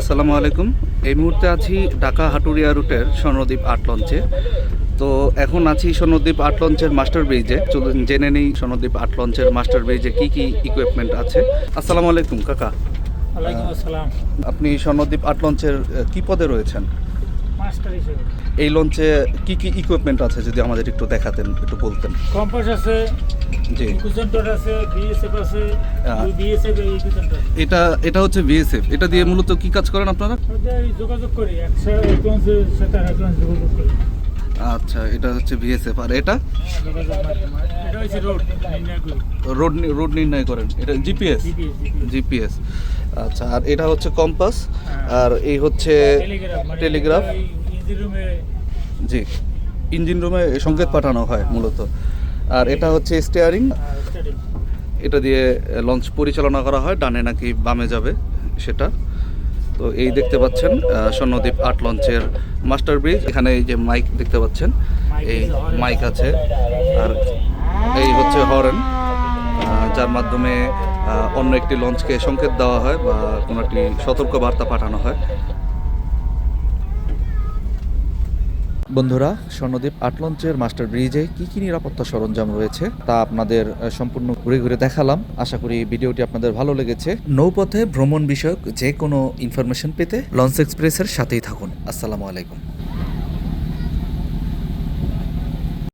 আসসালামু আলাইকুম। এই মুহূর্তে আছি ঢাকা হাটুরিয়া রুটের স্বর্ণদ্বীপ আট লঞ্চে। তো এখন আছি স্বর্ণদ্বীপ আট লঞ্চের মাস্টার ব্রিজে। চলুন জেনে নেই স্বর্ণদ্বীপ আট লঞ্চের মাস্টার ব্রিজে কি কি ইকুইপমেন্ট আছে। আসসালামু আলাইকুম কাকা। আপনি স্বর্ণদ্বীপ আট লঞ্চের কি পদে রয়েছেন? এই লঞ্চে কি কি ইকুইপমেন্ট আছে যদি আমাদের একটু দেখাতেন একটু বলতেন? কম্পাস আছে জি। আছে বিএসএফ আছে হ্যাঁ। বিএসএফ ইকুজেন্টর এটা এটা হচ্ছে বিএসএফ এটা দিয়ে মূলত কি কাজ করেন আপনারা? যোগাযোগ করি আচ্ছা এটা হচ্ছে বিএসএফ আর এটা? হচ্ছে রোড নির্ণয় রোড নির্ণয় করেন। এটা জিপিএস জিপিএস আচ্ছা আর এটা হচ্ছে কম্পাস আর এই হচ্ছে টেলিগ্রাফ মানে জি ইঞ্জিন রুমে সংকেত পাঠানো হয় মূলত। আর এটা হচ্ছে স্টিয়ারিং এটা দিয়ে লঞ্চ পরিচালনা করা হয় ডানে নাকি বামে যাবে সেটা। তো এই দেখতে পাচ্ছেন স্বর্ণদ্বীপ আট লঞ্চের মাস্টার ব্রিজ এখানে এই যে মাইক দেখতে পাচ্ছেন এই মাইক আছে। আর এই হচ্ছে হরেন যার মাধ্যমে অন্য একটি লঞ্চকে সংকেত দেওয়া হয় বা কোনো একটি সতর্ক বার্তা পাঠানো হয়। বন্ধুরা, স্বর্ণদ্বীপ আট লঞ্চের মাস্টার ব্রিজে কি কি নিরাপত্তা সরঞ্জাম রয়েছে তা আপনাদের সম্পূর্ণ ঘুরে ঘুরে দেখালাম। আশা করি ভিডিওটি আপনাদের ভালো লেগেছে। নৌপথে ভ্রমণ বিষয়ক যে কোনো ইনফরমেশন পেতে লঞ্চ এক্সপ্রেসের সাথেই থাকুন। আসসালামু আলাইকুম।